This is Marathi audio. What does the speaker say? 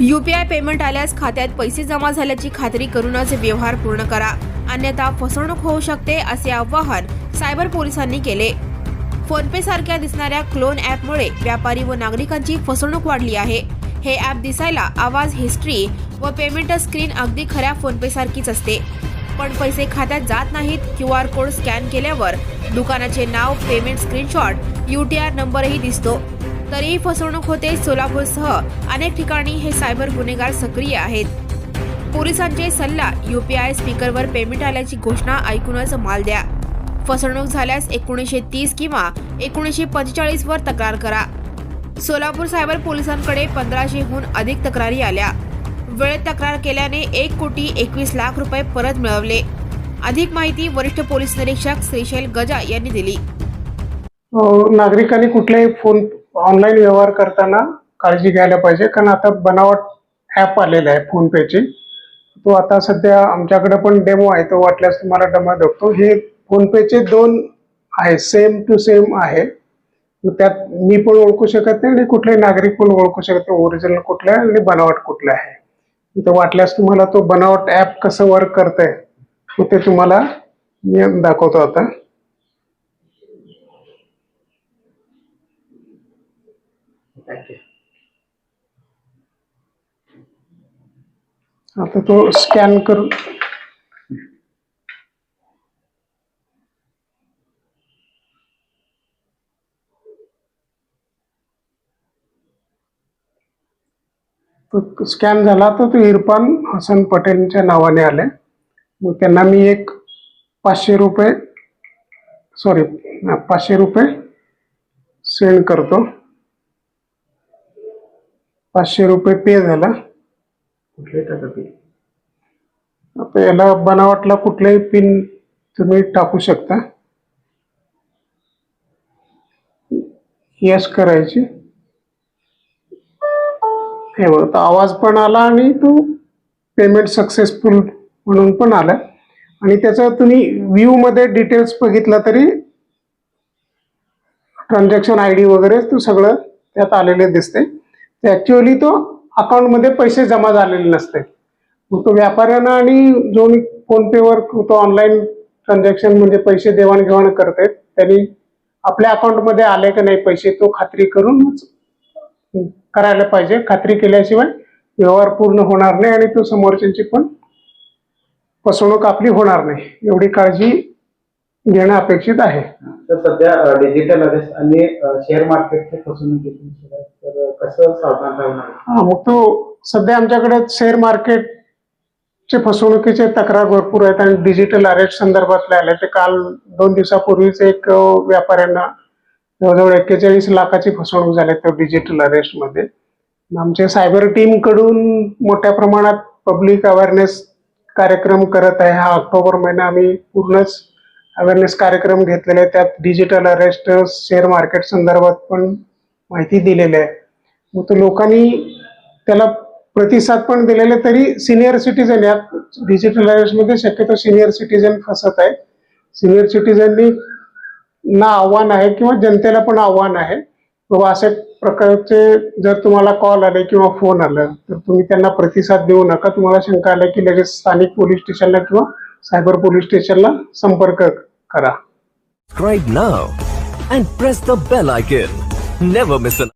युपीआय पेमेंट आल्यास खात्यात पैसे जमा झाल्याची खात्री करूनच व्यवहार पूर्ण करा. अन्यथा फसवणूक होऊ शकते असे आवाहन सायबर पोलिसांनी केले. फोनपे सारख्या दिसणाऱ्या क्लोन ॲपमुळे व्यापारी व नागरिकांची फसवणूक वाढली आहे. हे ॲप दिसायला आवाज हिस्ट्री व पेमेंट स्क्रीन अगदी खऱ्या फोनपे सारखीच असते. पण पैसे खात्यात जात नाहीत. क्यू आर कोड स्कॅन केल्यावर दुकानाचे नाव payment screenshot U T R नंबरही दिसतो. तरीही फसवणूक होते सोलापूरसह अनेक ठिकाणी हे सायबर गुन्हेगार सक्रिय आहेत. पोलिसांचे सल्ला युपीआय स्पीकरवर पेमेंट आल्याची घोषणा ऐकूनच माल द्या. फसवणूक झाल्यास एकोणीसशे तीस किंवा एकोणीसशे पंचेचाळीसवर तक्रार करा. सोलापूर सायबर पोलिसांकडे पंधराशेहून अधिक तक्रारी आल्या. वेळेत तक्रार केल्याने एक कोटी एकवीस लाख रुपये परत मिळवले. अधिक माहिती वरिष्ठ पोलीस निरीक्षक श्रीशैल गजा यांनी दिली. हो, नागरिकांनी कुठलेही फोन ऑनलाईन व्यवहार करताना काळजी घ्यायला पाहिजे. कारण आता बनावट ॲप आलेला आहे फोनपेची. तो आता सध्या आमच्याकडे पण डेमो आहे. तो वाटल्यास तुम्हाला डमा दाखवतो हे फोनपेचे दोन आहे. सेम टू सेम आहे. त्यात मी पण ओळखू शकत नाही आणि कुठलाही नागरिक पण ओळखू शकत नाही. ओरिजिनल कुठलं आहे आणि बनावट कुठलं आहे. इथं वाटल्यास तुम्हाला तो बनावट ॲप कसं वर्क करतंय मग ते तुम्हाला मी दाखवतो आता. आता तो स्कॅन करून तो स्कॅन झाला तर तो इरफान हसन पटेलच्या नावाने आले. मग त्यांना मी एक पाचशे रुपये सॉरी पाचशे रुपये सेंड करतो. पाचशे रुपये पे झाला. आता याला बनावटला कुठलाही पिन तुम्ही टाकू शकता. यस करायची. हे बघ आवाज पण आला आणि तो पेमेंट सक्सेसफुल म्हणून पण आला. आणि त्याचं तुम्ही व्ह्यूमध्ये डिटेल्स बघितला तरी ट्रान्झॅक्शन आय डी वगैरे तो सगळं त्यात आलेले दिसते ते ऍक्च्युअली तो अकाउंटमध्ये पैसे जमा झालेले नसते. मग तो व्यापाऱ्यांना आणि जो मी फोनपेवर तो ऑनलाईन ट्रान्झॅक्शन म्हणजे पैसे देवाणघेवाण करते त्यांनी आपल्या अकाउंटमध्ये आले का नाही पैसे तो खात्री करूनच करायला पाहिजे. खात्री केल्याशिवाय व्यवहार पूर्ण होणार नाही आणि तो समोरच्यांची पण फसवणूक आपली होणार नाही. एवढी काळजी घेणं अपेक्षित आहे. तर सध्या डिजिटल अरेस्ट आणि शेअर मार्केटचे फसवणुकीतून सुद्धा तर कसं सावधान राहणार? हा मग तो सध्या आमच्याकडे शेअर मार्केटचे फसवणुकीचे तक्रार भरपूर आहेत आणि डिजिटल अरेस्ट संदर्भातले आले. ते काल दोन दिवसापूर्वीच एक व्यापाऱ्यांना जवळजवळ एक्केचाळीस लाखाची फसवणूक झाली त्या डिजिटल अरेस्टमध्ये आमच्या सायबर टीमकडून मोठ्या प्रमाणात पब्लिक अवेअरनेस कार्यक्रम करत आहे. हा ऑक्टोबर महिना आम्ही पूर्णच अवेअरनेस कार्यक्रम घेतलेले आहे त्यात डिजिटल अरेस्ट शेअर मार्केट संदर्भात पण माहिती दिलेली आहे. मग तो लोकांनी त्याला प्रतिसाद पण दिलेले तरी सिनियर सिटीजन यात डिजिटल अरेस्टमध्ये शक्यतो सिनियर सिटीजन फसत आहे. सिनियर सिटीजननी ना आव्हान आहे किंवा जनतेला पण आव्हान आहे. बाबा अशा प्रकारचे जर तुम्हाला कॉल आले किंवा फोन आलं तर तुम्ही त्यांना प्रतिसाद देऊ नका. तुम्हाला शंका आल्या की लगेच स्थानिक पोलीस स्टेशनला किंवा सायबर पोलीस स्टेशनला संपर्क करा. Subscribe now and press the bell icon. Never miss an